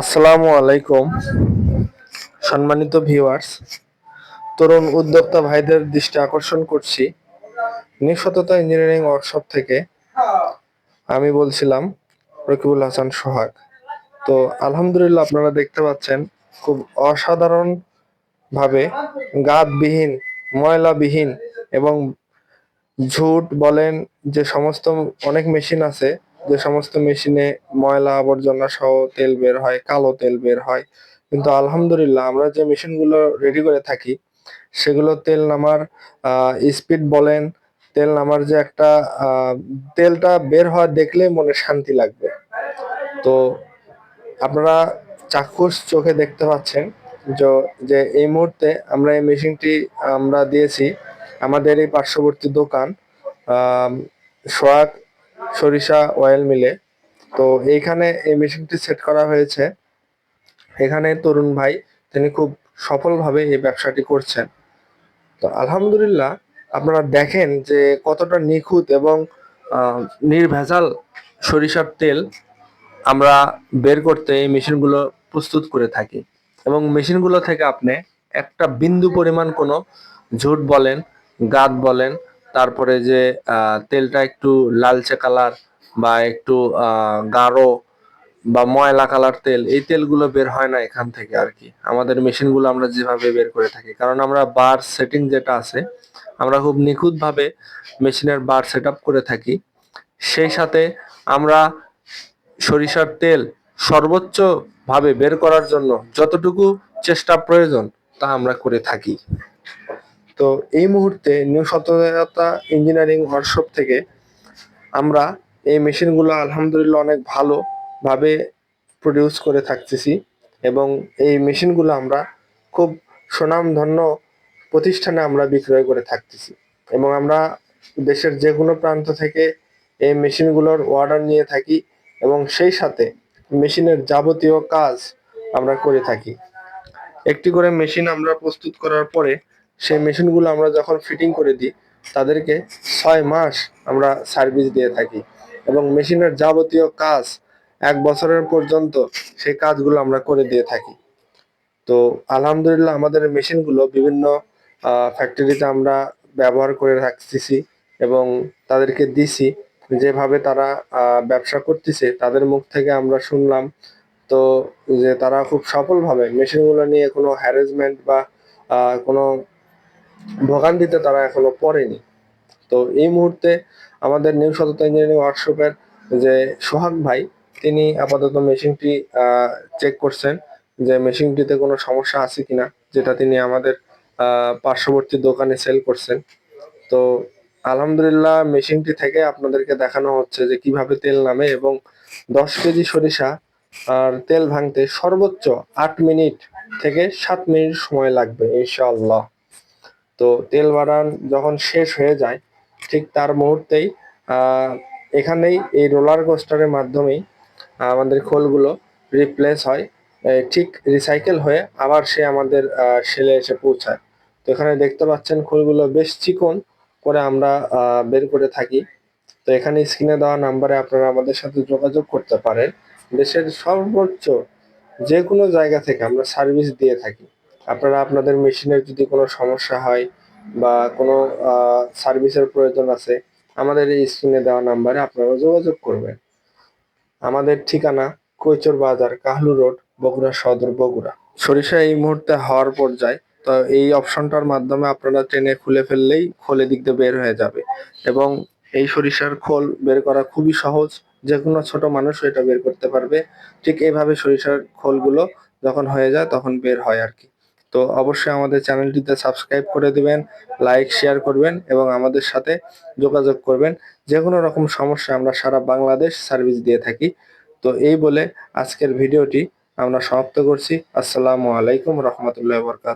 আসসালামু আলাইকুম, সম্মানিত ভিউয়ার্স তরুণ উদ্যোক্তা ভাইদের দৃষ্টি আকর্ষণ করছি। নিঃসততা ইঞ্জিনিয়ারিং ওয়ার্কশপ থেকে আমি বলছিলাম রকিবুল হাসান সোহাগ। তো আলহামদুলিল্লাহ আপনারা দেখতে পাচ্ছেন খুব অসাধারণ ভাবে গাদবিহীন ময়লাবিহীন এবং ঝুট বলেন যে সমস্ত অনেক মেশিন আছে যে সমস্ত মেশিনে ময়লা আবর্জনা সহ তেল বের হয়, কালো তেল বের হয়। কিন্তু আলহামদুলিল্লাহ আমরা যে মেশিনগুলো রেডি করে থাকি, সেগুলো তেল নামার স্পিড বলেন, তেল নামার যে একটা তেলটা বের হওয়া দেখলে মনে শান্তি লাগবে। তো আপনারা চাক্ষুষ চোখে দেখতে পাচ্ছেন যে এই মুহূর্তে আমরা এই মেশিনটি আমরা দিয়েছি। আমাদের এই পার্শ্ববর্তী দোকান সোয়াগ সরিষা অয়েল মিলে। তো এইখানে এই মেশিনটি সেট করা হয়েছে। এখানে তরুণ ভাই, তিনি খুব সফলভাবে এই ব্যবসাটি করছেন। তো আলহামদুলিল্লাহ, আপনারা দেখেন যে কতটা নিখুঁত এবং নির্ভেজাল সরিষার তেল আমরা বের করতে এই মেশিনগুলো প্রস্তুত করে থাকি। এবং মেশিনগুলো থেকে আপনি একটা বিন্দু পরিমাণ কোনো ঝুট বলেন গাদ বলেন তারপরে যে তেলটা একটু লালচে কালার বা একটু গাঢ় বা ময়লা কালার তেল, এই তেলগুলো বের হয় না এখান থেকে আর কি। আমাদের মেশিনগুলো আমরা যেভাবে বের করে থাকি। কারণ আমরা বার সেটিং যেটা আছে, আমরা খুব নিখুঁতভাবে মেশিনের বার সেট করে থাকি। সেই সাথে আমরা সরিষার তেল সর্বোচ্চ ভাবে বের করার জন্য যতটুকু চেষ্টা প্রয়োজন, তা আমরা করে থাকি। তো এই মুহূর্তে নিউ সততা ইঞ্জিনিয়ারিং ওয়ার্কশপ থেকে আমরা এই মেশিনগুলো আলহামদুলিল্লাহ অনেক ভালোভাবে প্রডিউস করে থাকতেছি এবং এই মেশিনগুলো আমরা খুব সুনামধন্য প্রতিষ্ঠানে আমরা বিক্রয় করে থাকতেছি এবং আমরা দেশের যে কোনো প্রান্ত থেকে এই মেশিনগুলোর অর্ডার নিয়ে থাকি এবং সেই সাথে মেশিনের যাবতীয় কাজ আমরা করে থাকি। একটি করে মেশিন আমরা প্রস্তুত করার পরে সেই মেশিনগুলো আমরা যখন ফিটিং করে দিই, তাদেরকে ছয় মাস আমরা সার্ভিস দিয়ে থাকি। এবং মেশিনের যাবতীয় কাজ এক বছরের পর্যন্ত সেই কাজগুলো আমরা করে দিয়ে থাকি। তো আলহামদুলিল্লাহ আমাদের মেশিনগুলো বিভিন্ন ফ্যাক্টরিতে আমরা ব্যবহার করে রাখতেছি এবং তাদেরকে দিছি। যেভাবে তারা ব্যবসা করতেছে, তাদের মুখ থেকে আমরা শুনলাম। তো যে তারা খুব সফলভাবে মেশিনগুলো নিয়ে কোনো হ্যারাসমেন্ট বা কোনো ভোগান্তিতে তারা এখনও পড়েনি। তো এই মুহূর্তে আমাদের নিউ সততা ইঞ্জিনিয়ারিং ওয়ার্কশপের যে সোহাগ ভাই, তিনি আপাতত মেশিনটি চেক করছেন যে মেশিনটিতে কোনো সমস্যা আছে কিনা, যেটা তিনি আমাদের পার্শ্ববর্তী দোকানে সেল করছেন। তো আলহামদুলিল্লাহ মেশিনটি থেকে আপনাদেরকে দেখানো হচ্ছে যে কীভাবে তেল নামে এবং দশ কেজি সরিষা আর তেল ভাঙতে সর্বোচ্চ আট মিনিট থেকে সাত মিনিট সময় লাগবে, ইনশাআল্লাহ। তো তেল বাড়ান যখন শেষ হয়ে যায়, ঠিক তার মুহূর্তেই এখানেই এই রোলার কোস্টারের মাধ্যমেই আমাদের খোলগুলো রিপ্লেস হয় ঠিক রিসাইকেল হয়ে আবার সে আমাদের সেলে এসে পৌঁছায়। তো এখানে দেখতে পাচ্ছেন খোলগুলো বেশ চিকন করে আমরা বের করে থাকি। তো এখানে স্ক্রিনে দেওয়া নাম্বারে আপনারা আমাদের সাথে যোগাযোগ করতে পারেন। দেশের সর্বোচ্চ যে কোনো জায়গা থেকে আমরা সার্ভিস দিয়ে থাকি। আপনারা আপনাদের মেশিনের যদি কোনো সমস্যা হয় বা কোনো সার্ভিসের প্রয়োজন আছে, আমাদের এই স্ক্রিনে দেওয়া নাম্বারে আপনারা যোগাযোগ করবেন। আমাদের ঠিকানা কৈচর বাজার, কাহলু রোড, বগুড়া সদর, বগুড়া। সরিষা এই মুহূর্তে হওয়ার পর্যায়ে, তো এই অপশনটার মাধ্যমে আপনারা ট্রেনে খুলে ফেললেই খোলে দিক দিয়ে বের হয়ে যাবে। এবং এই সরিষার খোল বের করা খুবই সহজ যে কোনো ছোট মানুষ এটা বের করতে পারবে। ঠিক এইভাবে সরিষার খোলগুলো যখন হয়ে যায়, তখন বের হয় আর কি। তো অবশ্যই আমাদের চ্যানেলটিতে সাবস্ক্রাইব করে দিবেন, লাইক, শেয়ার করবেন এবং আমাদের সাথে যোগাযোগ করবেন। যে কোনো রকম সমস্যা আমরা সারা বাংলাদেশ সার্ভিস দিয়ে থাকি। তো এই বলে আজকের ভিডিওটি আমরা সমাপ্ত করছি। আসসালামু আলাইকুম রহমতুল্লাহ বরকাত